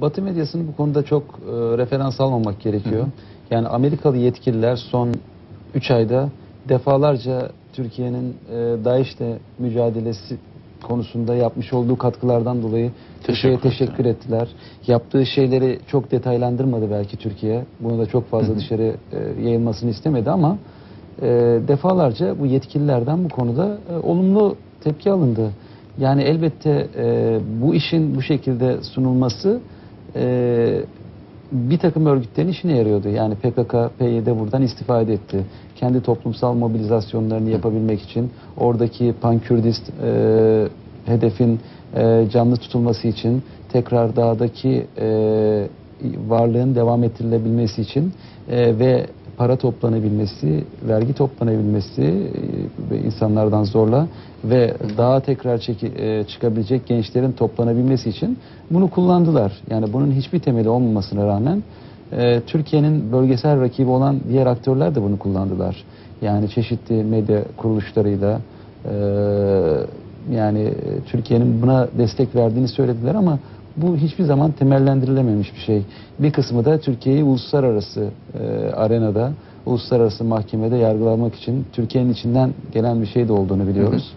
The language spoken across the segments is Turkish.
Batı medyasını bu konuda çok e, referans almamak gerekiyor. Yani Amerikalı yetkililer son 3 ayda defalarca Türkiye'nin e, DAEŞ'le mücadelesi konusunda yapmış olduğu katkılardan dolayı Türkiye'ye Teşekkür ettiler. Yaptığı şeyleri çok detaylandırmadı belki Türkiye. Bunu da çok fazla dışarı e, yayılmasını istemedi ama e, defalarca bu yetkililerden bu konuda e, olumlu tepki alındı. Yani elbette e, bu işin bu şekilde sunulması e, bir takım örgütlerin işine yarıyordu. Yani PKK, PYD buradan istifade etti. Kendi toplumsal mobilizasyonlarını yapabilmek için oradaki pankürdist e, hedefin e, canlı tutulması için tekrar dağdaki e, varlığın devam ettirilebilmesi için e, ve para toplanabilmesi, vergi toplanabilmesi e, insanlardan zorla ve daha tekrar çeki, e, çıkabilecek gençlerin toplanabilmesi için bunu kullandılar. Yani bunun hiçbir temeli olmamasına rağmen e, Türkiye'nin bölgesel rakibi olan diğer aktörler de bunu kullandılar. Yani çeşitli medya kuruluşlarıyla e, yani e, Türkiye'nin buna destek verdiğini söylediler ama bu hiçbir zaman temellendirilememiş bir şey. Bir kısmı da Türkiye'yi uluslararası e, arenada, uluslararası mahkemede yargılamak için Türkiye'nin içinden gelen bir şey de olduğunu biliyoruz.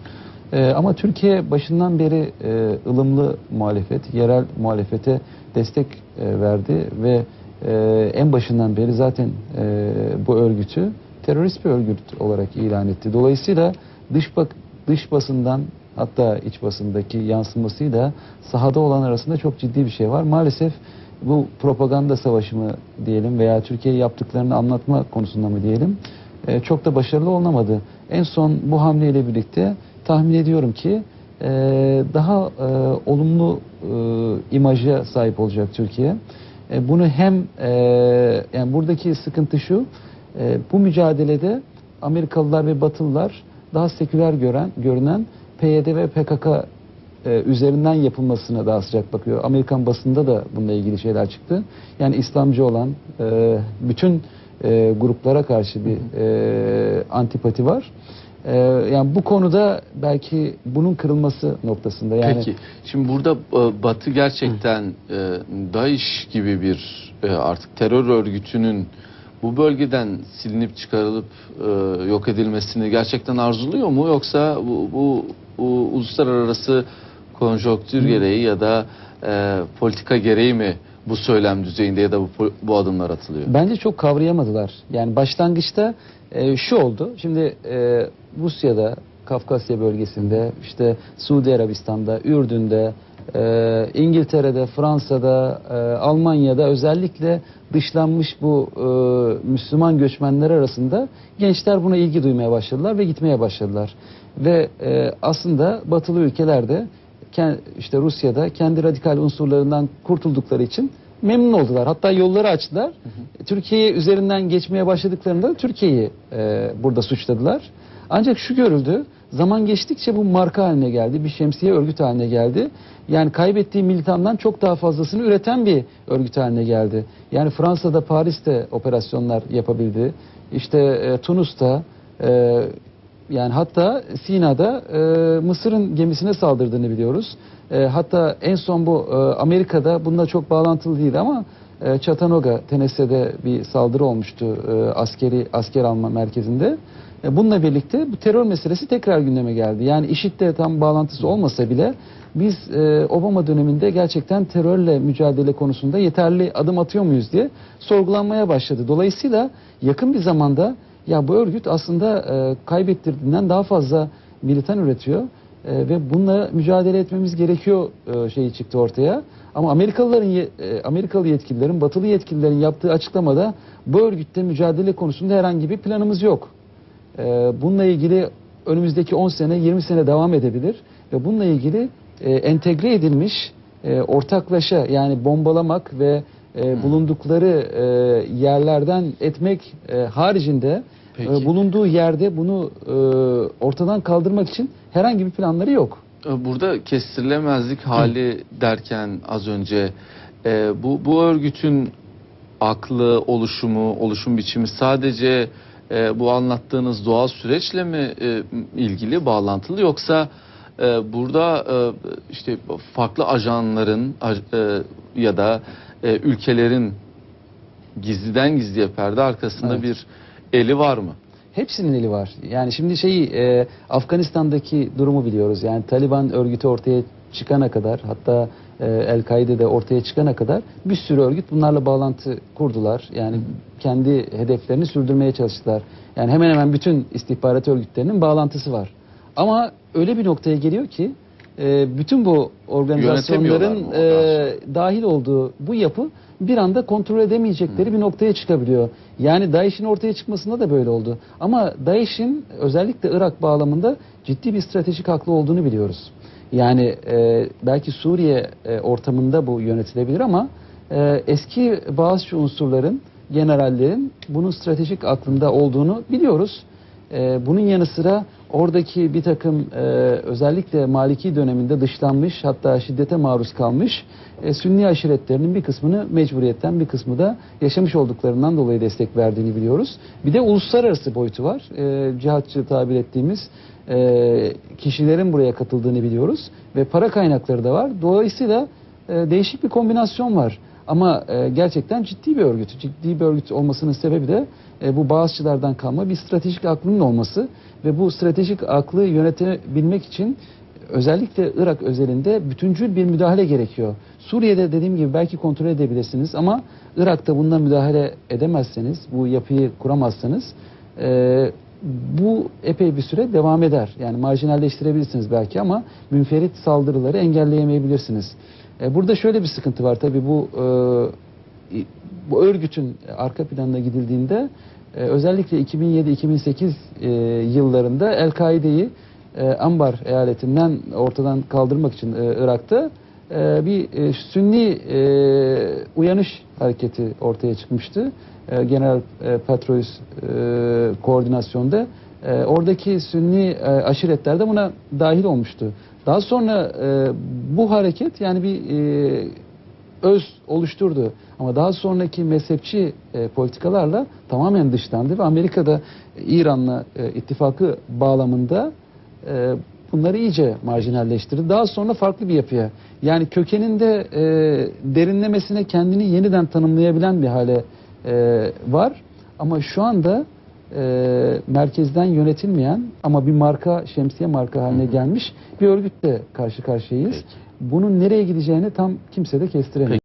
E, ama Türkiye başından beri e, ılımlı muhalefet, yerel muhalefete destek e, verdi ve e, en başından beri zaten e, bu örgütü terörist bir örgüt olarak ilan etti. Dolayısıyla dış bak dış basından hatta iç basındaki yansımasıyla sahada olan arasında çok ciddi bir şey var. Maalesef bu propaganda savaşı mı diyelim veya Türkiye yaptıklarını anlatma konusunda mı diyelim e, çok da başarılı olamadı. En son bu hamleyle birlikte tahmin ediyorum ki e, daha e, olumlu e, imaja sahip olacak Türkiye. E, bunu hem e, yani buradaki sıkıntı şu e, bu mücadelede Amerikalılar ve Batılılar daha seküler gören görünen PYD ve PKK e, üzerinden yapılmasına daha sıcak bakıyor. Amerikan basında da bununla ilgili şeyler çıktı. Yani İslamcı olan e, bütün e, gruplara karşı bir e, antipati var. E, yani bu konuda belki bunun kırılması noktasında yani Peki. Şimdi burada e, Batı gerçekten e, DAEŞ gibi bir e, artık terör örgütünün bu bölgeden silinip çıkarılıp e, yok edilmesini gerçekten arzuluyor mu yoksa bu, bu, bu uluslararası konjonktür gereği ya da e, politika gereği mi bu söylem düzeyinde ya da bu, bu adımlar atılıyor? Bence çok kavrayamadılar. Yani başlangıçta e, şu oldu. Şimdi e, Rusya'da, Kafkasya bölgesinde, işte Suudi Arabistan'da, Ürdün'de, e, İngiltere'de, Fransa'da, e, Almanya'da özellikle dışlanmış bu e, Müslüman göçmenler arasında gençler buna ilgi duymaya başladılar ve gitmeye başladılar. Ve e, aslında batılı ülkelerde işte Rusya'da kendi radikal unsurlarından kurtuldukları için memnun oldular. Hatta yolları açtılar. Türkiye üzerinden geçmeye başladıklarında da Türkiye'yi e, burada suçladılar. Ancak şu görüldü. Zaman geçtikçe bu marka haline geldi. Bir şemsiye örgüt haline geldi. Yani kaybettiği militandan çok daha fazlasını üreten bir örgüt haline geldi. Yani Fransa'da, Paris'te operasyonlar yapabildi. İşte e, Tunus'ta, e, yani hatta Sina'da e, Mısır'ın gemisine saldırdığını biliyoruz. E, hatta en son bu e, Amerika'da bununla çok bağlantılı değil ama e, Chattanooga, Tennessee'de bir saldırı olmuştu e, askeri asker alma merkezinde. E, bununla birlikte bu terör meselesi tekrar gündeme geldi. Yani IŞİD'le tam bağlantısı olmasa bile biz e, Obama döneminde gerçekten terörle mücadele konusunda yeterli adım atıyor muyuz diye sorgulanmaya başladı. Dolayısıyla yakın bir zamanda ya bu örgüt aslında e, kaybettirdiğinden daha fazla militan üretiyor ve bununla mücadele etmemiz gerekiyor şeyi çıktı ortaya. Ama Amerikalıların Amerikalı yetkililerin, Batılı yetkililerin yaptığı açıklamada bu örgütle mücadele konusunda herhangi bir planımız yok. E, bununla ilgili önümüzdeki 10 sene, 20 sene devam edebilir ve bununla ilgili e, entegre edilmiş e, ortaklaşa yani bombalamak ve e, bulundukları e, yerlerden etmek e, haricinde Peki. e, bulunduğu yerde bunu e, ortadan kaldırmak için herhangi bir planları yok. E, Burada kestirilemezlik hali derken az önce e, bu bu örgütün aklı, oluşumu, oluşum biçimi sadece e, bu anlattığınız doğal süreçle mi e, ilgili, bağlantılı yoksa e, burada e, işte farklı ajanların aj- e, ya da e, ülkelerin gizliden gizliye perde arkasında Evet. bir eli var mı? Hepsinin eli var. Yani şimdi şeyi e, Afganistan'daki durumu biliyoruz. Yani Taliban örgütü ortaya çıkana kadar hatta e, El-Kaide de ortaya çıkana kadar bir sürü örgüt bunlarla bağlantı kurdular. Yani kendi hedeflerini sürdürmeye çalıştılar. Yani hemen hemen bütün istihbarat örgütlerinin bağlantısı var. Ama öyle bir noktaya geliyor ki e, bütün bu organizasyonların e, dahil olduğu bu yapı bir anda kontrol edemeyecekleri bir noktaya çıkabiliyor. Yani DAEŞ'in ortaya çıkmasında da böyle oldu. Ama DAEŞ'in özellikle Irak bağlamında ciddi bir stratejik haklı olduğunu biliyoruz. Yani e, belki Suriye e, ortamında bu yönetilebilir ama e, eski bazı unsurların, generallerin bunun stratejik aklında olduğunu biliyoruz. E, bunun yanı sıra oradaki bir takım e, özellikle Maliki döneminde dışlanmış hatta şiddete maruz kalmış e, Sünni aşiretlerinin bir kısmını mecburiyetten bir kısmı da yaşamış olduklarından dolayı destek verdiğini biliyoruz. Bir de uluslararası boyutu var. E, cihatçı tabir ettiğimiz e, kişilerin buraya katıldığını biliyoruz ve para kaynakları da var. Dolayısıyla e, değişik bir kombinasyon var. Ama e, gerçekten ciddi bir örgüt. Ciddi bir örgüt olmasının sebebi de e, bu bağışçılardan kalma bir stratejik aklının olması ve bu stratejik aklı yönetebilmek için özellikle Irak özelinde bütüncül bir müdahale gerekiyor. Suriye'de dediğim gibi belki kontrol edebilirsiniz ama Irak'ta bundan müdahale edemezseniz, bu yapıyı kuramazsanız e, bu epey bir süre devam eder. Yani marjinalleştirebilirsiniz belki ama münferit saldırıları engelleyemeyebilirsiniz. E, burada şöyle bir sıkıntı var tabii bu e, bu örgütün arka planına gidildiğinde e, özellikle 2007-2008 e, yıllarında El-Kaide'yi e, Ambar eyaletinden ortadan kaldırmak için e, Irak'ta e, bir e, Sünni e, uyanış hareketi ortaya çıkmıştı. E, General e, Petraeus e, koordinasyonda. E, oradaki Sünni e, aşiretler de buna dahil olmuştu. Daha sonra e, bu hareket yani bir e, öz oluşturdu. Ama daha sonraki mezhepçi e, politikalarla tamamen dışlandı ve Amerika'da e, İran'la e, ittifakı bağlamında e, bunları iyice marjinalleştirdi. Daha sonra farklı bir yapıya yani kökeninde e, derinlemesine kendini yeniden tanımlayabilen bir hale e, var. Ama şu anda e, merkezden yönetilmeyen ama bir marka şemsiye marka haline gelmiş bir örgütle karşı karşıyayız. Peki. Bunun nereye gideceğini tam kimse de kestiremiyor.